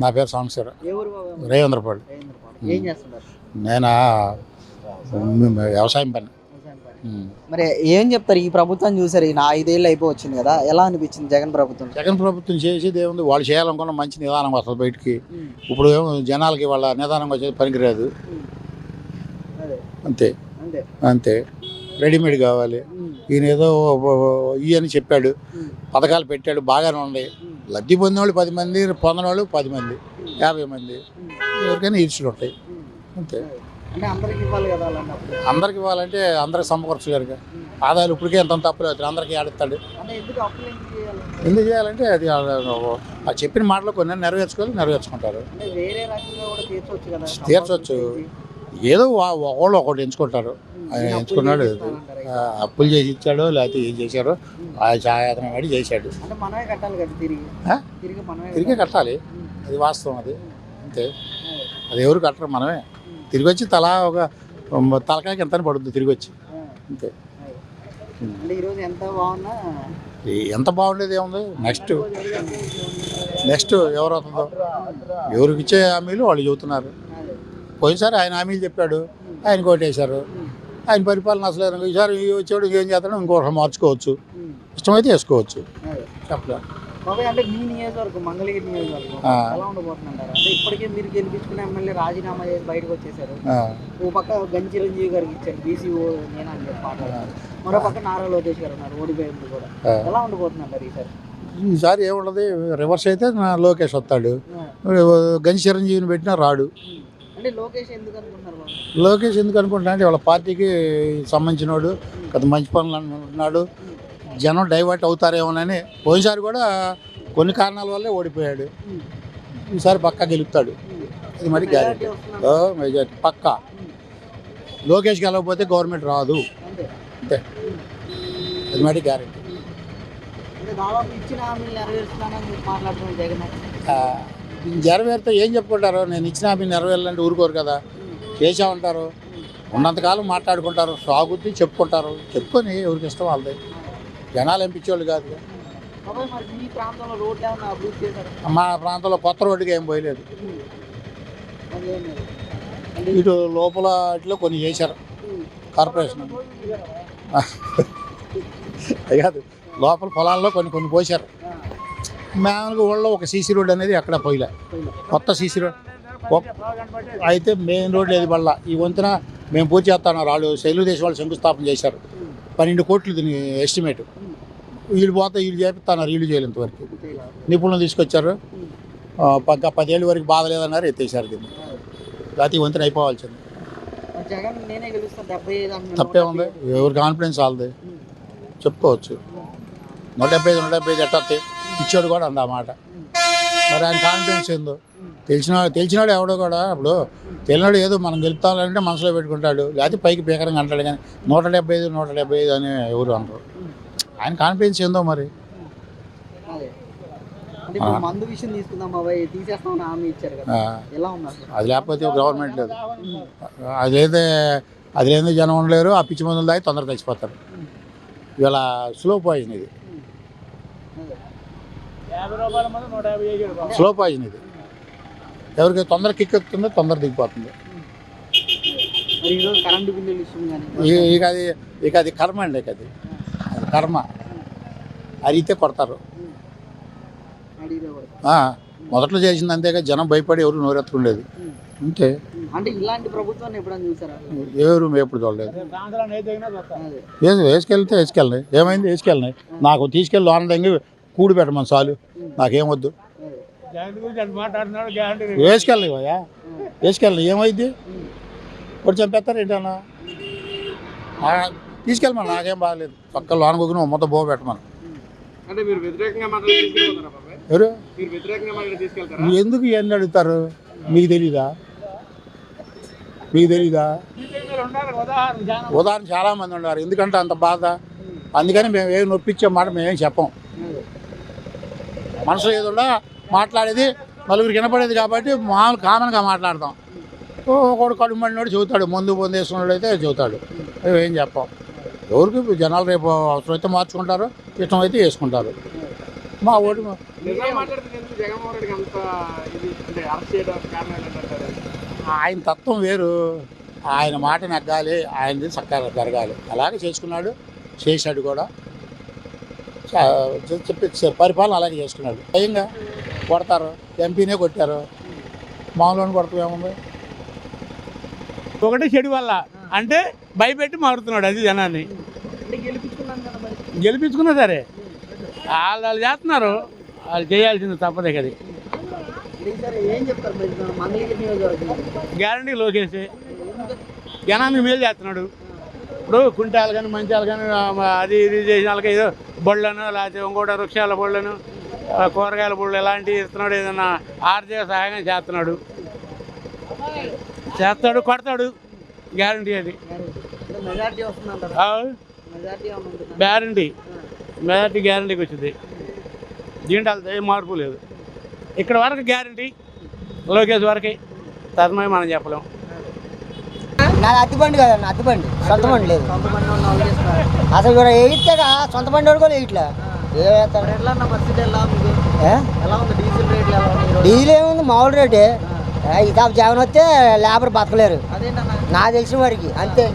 నా పేరు బాబు? రేవేంద్రపాడు నేను వ్యవసాయం పని. మరి ఏం చెప్తారు? ఈ ప్రభుత్వం చూసారు ఈ నా ఐదేళ్ళు అయిపోవచ్చింది కదా ఎలా అనిపించింది జగన్ ప్రభుత్వం? జగన్ ప్రభుత్వం చేసేది ఏముంది? వాళ్ళు చేయాలనుకున్న మంచి నిదానం వస్తుంది బయటికి. ఇప్పుడు ఏమో జనాలకి వాళ్ళ నిదానంగా వచ్చేది పనికిరాదు. అంతే. అంతే. అంతే. రెడీమేడ్ కావాలి. ఈయన ఏదో ఇయని చెప్పాడు. పథకాలు పెట్టాడు బాగానే ఉన్నాయి. లబ్ధి పొందిన వాళ్ళు పది మంది పొందిన వాళ్ళు పది మంది యాభై మంది. ఎవరికైనా ఈడ్చులు ఉంటాయి. అంతే. అందరికి ఇవ్వాలంటే అందరికి సమకూర్చలేరుగా ఆదాయాలు ఇప్పటికే ఎంత తప్పులు అవుతాయి అందరికీ ఆడుతాడు ఎందుకు చేయాలంటే అది ఆ- చెప్పిన మాటలు కొన్ని నెరవేర్చుకోవాలి నెరవేర్చుకుంటారు. తీర్చవచ్చు ఏదో ఒకళ్ళు ఒకటి ఎంచుకుంటారు. ఆయన ఎంచుకున్నాడు. అప్పులు చేసి ఇచ్చాడో లేకపోతే ఏం చేశారో ఆ ఛాయాతనం వాడి చేశాడు. తిరిగి. కట్టాలి. అది వాస్తవం అది. అంతే. అదే. ఎవరు కట్టరు మనమే. తిరిగి వచ్చి తలా ఒక తలకాయకి ఎంత పడుతుంది తిరిగి వచ్చి. అంతే. ఎంత బాగుండేది ఏముంది? నెక్స్ట్. నెక్స్ట్ ఎవరు అవుతుందో ఎవరికి ఇచ్చే హామీలు వాళ్ళు చెబుతున్నారు. పోయినసారి ఆయన హామీలు చెప్పాడు ఆయన కొట్టేశారు ఆయన పరిపాలన అసలు. ఈసారి ఈ వచ్చాడు ఏం చేస్తాడో ఇంకొకటి మార్చుకోవచ్చు. ఇష్టమైతే వేసుకోవచ్చు అదే. చెప్పలే బాబాయ్ అంటే మీ నియోజకవర్గం మంగళగిరి నియోజకవర్గం. ఎలా ఉండబోతుందంటారు అంటే ఇప్పటికే మీరు గెలిపించుకున్న ఎమ్మెల్యే రాజీనామా చేసి బయటకు వచ్చేసారు ఆ, ఓ పక్క గంజి చిరంజీవి గారికి ఇచ్చారు బీసీఓ నేను అని చెప్పి మాట్లాడారు మరో పక్క నారా లోకేష్ గారు ఉన్నారు ఓడిపోయింది కూడా. ఎలా ఉండబోతుందంటారు ఈసారి ఈసారి ఏముండదు రివర్స్ అయితే నా లోకేష్ వస్తాడు. గంజి చిరంజీవిని పెట్టినా రాడు లోకేష్ ఎందుకు అనుకుంటున్నా అంటే వాళ్ళ పార్టీకి సంబంధించినోడు కొంత మంచి పనులు అంటున్నాడు జనం డైవర్ట్ అవుతారేమోనని పోయినసారి కూడా కొన్ని కారణాల వల్లే ఓడిపోయాడు. ఈసారి పక్కా గెలుపుతాడు. ఇది మరి గ్యారెంటీ. మెజారిటీ. పక్కా. లోకేష్ గెలవకపోతే గవర్నమెంట్ రాదు. అంతే. అంతే. అది మరి గ్యారెంటీ. నెరవేరితే ఏం చెప్పుకుంటారు? నేను ఇచ్చిన హామీ నెరవేరాలంటే ఊరుకోరు కదా. చేసామంటారు ఉన్నంతకాలం మాట్లాడుకుంటారు. సాగుద్ది చెప్పుకుంటారు. చెప్పుకొని ఎవరికి ఇష్టం వాళ్ళది. జనాలు ఎంపించేవాళ్ళు కాదు మీ ప్రాంతంలో కొత్త రోడ్డుకి ఏం పోయలేదు. ఇటు లోపల ఇట్లో కొన్ని చేశారు. కార్పొరేషన్. కాదు. లోపల పొలాల్లో కొన్ని కొన్ని పోశారు. మామూలుగా ఊళ్ళో ఒక సీసీ రోడ్ అనేది అక్కడ పోయలే. కొత్త సీసీ రోడ్ అయితే మెయిన్ రోడ్ లేదు వల్ల ఈ వంతున మేము పూర్తి చేస్తాను వాళ్ళు తెలుగుదేశం వాళ్ళు శంకుస్థాపన చేశారు. పన్నెండు కోట్లు దీని ఎస్టిమేట్. వీళ్ళు పోతే వీళ్ళు చేపిస్తున్నారు వీళ్ళు అంతేగా. నిపుణులు తీసుకొచ్చారు పక్క పదేళ్ళ వరకు బాధ లేదన్నారు ఎత్తేసారు దీన్ని ఈ వంతున అయిపోవాల్సింది. తప్పే ఉంది ఎవరి కాన్ఫిడెన్స్ వాళ్ళది. చెప్పుకోవచ్చు నూట డెబ్బై ఐదు నూట డెబ్బై ఐదు ఎట్టొస్తే ఇచ్చాడు కూడా అంద ఆ మాట. మరి ఆయన కాన్ఫిడెన్స్ ఏందో. తెలిసిన తెలిసినాడు ఎవడో కూడా. ఇప్పుడు తెలియనాడు ఏదో మనం గెలుస్తామంటే మనసులో పెట్టుకుంటాడు. లేకపోతే పైకి పీకరంగా అంటాడు కానీ నూట డెబ్బై ఐదు నూట డెబ్బై ఐదు అని ఎవరు ఉమ్. ఆయన కాన్ఫిడెన్స్ ఏందో మరి? అదే. లేకపోతే గవర్నమెంట్ లేదు. అదైతే అది లేని జనం ఉండలేరు. ఆ పిచ్చి మందులు దాగి తొందరగా చచ్చిపోతారు. ఇవాళ స్లో పాయిజన్ ఇది. స్లో పాయిజన్ ఇది. ఎవరికి తొందర కిక్ ఎక్కుతుందో తొందర దిగిపోతుంది. ఇక అది ఇక అది కర్మ అండి ఇక అది. అది కర్మ. అరిగితే కొడతారు. మొదట్లో చేసింది అంతేగా జనం భయపడి ఎవరు నోరెత్తుకుండేది. అంతే. అంటే ఇలాంటి ప్రభుత్వాన్ని ఎప్పుడైనా చూసారా? ఎవరు ఎప్పుడు చూడలేదు వేసుకెళ్తే వేసుకెళ్ళినాయి. ఏమైంది? వేసుకెళ్ళినాయి. నాకు తీసుకెళ్ళి లోన దగ్గర కూడి పెట్టమని చాలు. నాకేం వద్దు అదే వేసుకెళ్ళి పోయా వేసుకెళ్ళి ఏమైంది ఇప్పుడు చంపేస్తారు ఏంటన్నా తీసుకెళ్ళమని నాకేం బాగాలేదు. పక్క లోన కొగ్గిన మొత్తం బో పెట్టమని. ఎవరు? ఎందుకు ఇవన్నీ అడుగుతారు? మీకు తెలీదా? మీకు తెలీదా? ఉదాహరణ చాలా మంది ఉన్నారు. ఎందుకంటే అంత బాధ. అందుకని మేము ఏం నొప్పించే మాట మేమేం చెప్పం. అదే మనసులో ఏదో మాట్లాడేది నలుగురికి వినపడేది కాబట్టి మామూలు కామన్గా మాట్లాడతాం. ఒకడు కడుపు మండినోడు చెబుతాడు ముందు వేసుకున్నాడు అయితే చెబుతాడు. ఏం చెప్పం? ఎవరికి జనాలు రేపు అవసరమైతే మార్చుకుంటారు ఇష్టమైతే వేసుకుంటారు మా ఓటు ఆయన తత్వం వేరు. ఆయన మాట నెగ్గాలి ఆయనది చక్కగా జరగాలి. అలాగే చేసుకున్నాడు చేశాడు కూడా. చెప్పి పరిపాలన అలాగే చేసుకున్నాడు. స్వయంగా కొడతారు. ఎంపీనే కొట్టారు. మామూలు కొడతాం ఏముంది? ఒకటి చెడు వల్ల. అంటే భయపెట్టి మారుతున్నాడు అది జనాన్ని. గెలిపించుకున్నా సరే. వాళ్ళు వాళ్ళు చేస్తున్నారు. వాళ్ళు చేయాల్సింది తప్పదే కదా. గ్యారంటీ లోకేసి జనానికి మేలు చేస్తున్నాడు. ఇప్పుడు కుంటాలు కానీ మంచాలు కానీ అది ఇది చేసిన వాళ్ళకి ఏదో బళ్ళను లేకపోతే ఇంకోటి వృక్షాల బళ్ళను కూరగాయల బళ్ళు ఇలాంటివి ఇస్తున్నాడు ఏదన్నా ఆర్థిక సహాయం చేస్తున్నాడు. చేస్తాడు కొడతాడు. గ్యారంటీ అది. గ్యారంటీ. మెజార్టీ గ్యారంటీకి వచ్చింది. దీంట్లో ఏం మార్పు లేదు. ఇక్కడ వరకు గ్యారంటీ. లోకేష్ వరకే. తదమై మనం చెప్పలేం. నాది అద్దె బండి కదన్న అద్దె బండి. సొంత బండి. లేదు. అసలు కూడా వేయిస్తాగా సొంత బండి వాడు కూడా వేయట్లే డీజిల్ ఏముంది? మామూలు రేటే. తాపు జగన్ వస్తే లేబర్ బతకలేరు. నాకు తెలిసిన వారికి అంతే.